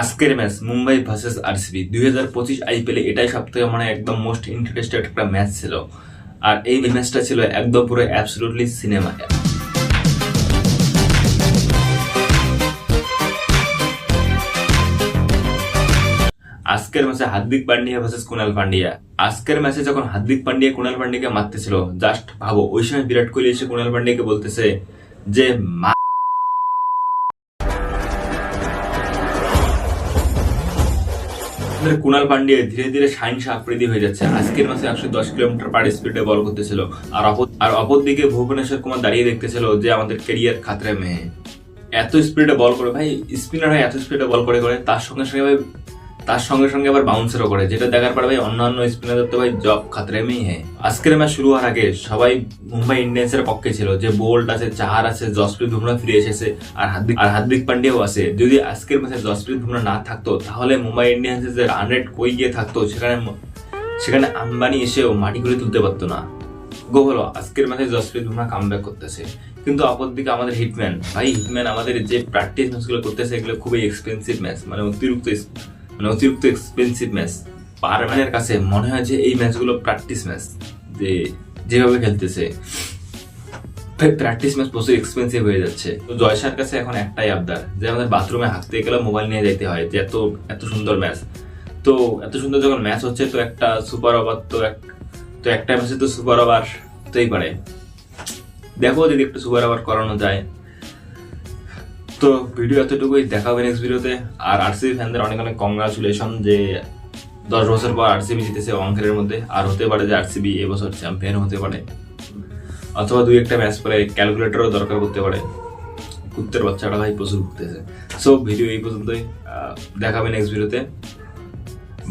আজকের match Mumbai versus RCB. দুই হাজার পঁচিশ আইপিএলে এটাই সব থেকে মানে একদম মোস্ট ইন্টারেস্টেড একটা ম্যাচ ছিল। আর এই ম্যাচটা ছিল একদম পুরো অ্যাবসলুটলি সিনেমা আজকের ম্যাচে হার্দিক পান্ডিয়া ভার্সেস কুনাল পান্ডিয়া। আজকের ম্যাচে যখন হার্দিক পান্ডিয়া কুনাল পান্ডিয়াকে মারতেছিল জাস্ট ভাবো, ওই সময় বিরাট কোহলি এসে কুনাল পান্ডিয়াকে বলতেছে যে, মা আমাদের কুনাল পান্ডে ধীরে ধীরে শাইন আকৃতি হয়ে যাচ্ছে। আজকের মাসে একশো দশ কিলোমিটার পার স্পিডে বল করতেছিল। আর অপর আর অপর দিকে ভুবনেশ্বর কুমার দাঁড়িয়ে দেখতেছিল যে আমাদের কেরিয়ার খাতরে মেয়ে। এত স্পিডে বল করে ভাই স্পিনার হয় এত স্পিডে বল করে করে তার সঙ্গে সঙ্গে ভাই তার সঙ্গে সঙ্গে আবার বাউন্সারও করে, যেটা দেখার পর ভাই অন্যান্য স্পিনারদের তো ভাই জব খাতরে মেয়ে হ্যাঁ আজকের ম্যাচ শুরু হওয়ার আগে সবাই মুম্বাই ইন্ডিয়ান্সের পক্ষে ছিল, যে বোল্ট আছে, চাহার আছে, জসপ্রীত বুমরা ফিরে এসেছে, আর হার্দিক আর হার্দিক পান্ডিয়াও আছে। যদি আজকের ম্যাচে জসপ্রীত বুমরা না থাকতো, তাহলে মুম্বাই ইন্ডিয়ান্সের যে রান রেট কই গিয়ে থাকতো, সেখানে সেখানে আম্বানি এসেও মাটি করে তুলতে পারতো না। গো হলো আজকের ম্যাচে জসপ্রীত বুমরা কামব্যাক করতেছে। কিন্তু অপরদিকে আমাদের হিটম্যান ভাই হিটম্যান আমাদের যে প্র্যাকটিস ম্যাচগুলো করতেছে, এগুলো খুবই এক্সপেন্সিভ ম্যাচ মানে অতিরিক্ত মানে অতিরিক্ত এক্সপেন্সিভ ম্যাচ পারম্যানের কাছে মনে হয় যে এই ম্যাচগুলো প্র্যাকটিস ম্যাচ যে যেভাবে খেলতেছে। প্র্যাকটিস ম্যাচ প্রচুর এক্সপেন্সিভ হয়ে যাচ্ছে। তো জয়সার কাছে এখন একটাই আবদার, যে আমাদের বাথরুমে হাঁকতে গেলে মোবাইল নিয়ে যাইতে হয়, যে এত এত সুন্দর ম্যাচ তো এত সুন্দর যখন ম্যাচ হচ্ছে, তো একটা সুপার ওভার তো এক, তো একটা ম্যাচে তো সুপার ওভার হতেই পারে। দেখো যদি একটু সুপার ওভার করানো যায়। তো ভিডিও এতটুকুই দেখা হবে নেক্সট ভিডিওতে আর আরসিবি ফ্যানদের অনেক অনেক কংগ্রাচুলেশন যে দশ বছর পর আরসিবি জিতেছে অঙ্কের মধ্যে। আর হতে পারে যে আরসিবি এবছর চ্যাম্পিয়ন হতে পারে। অথবা দুই একটা ম্যাচ পরে ক্যালকুলেটরও দরকার করতে পারে। কুত্তের বাচ্চাটা ভাই প্রচুর ঘুরতেছে সো ভিডিও এই পর্যন্তই। আহ, দেখা হবে নেক্সট ভিডিওতে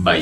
বাই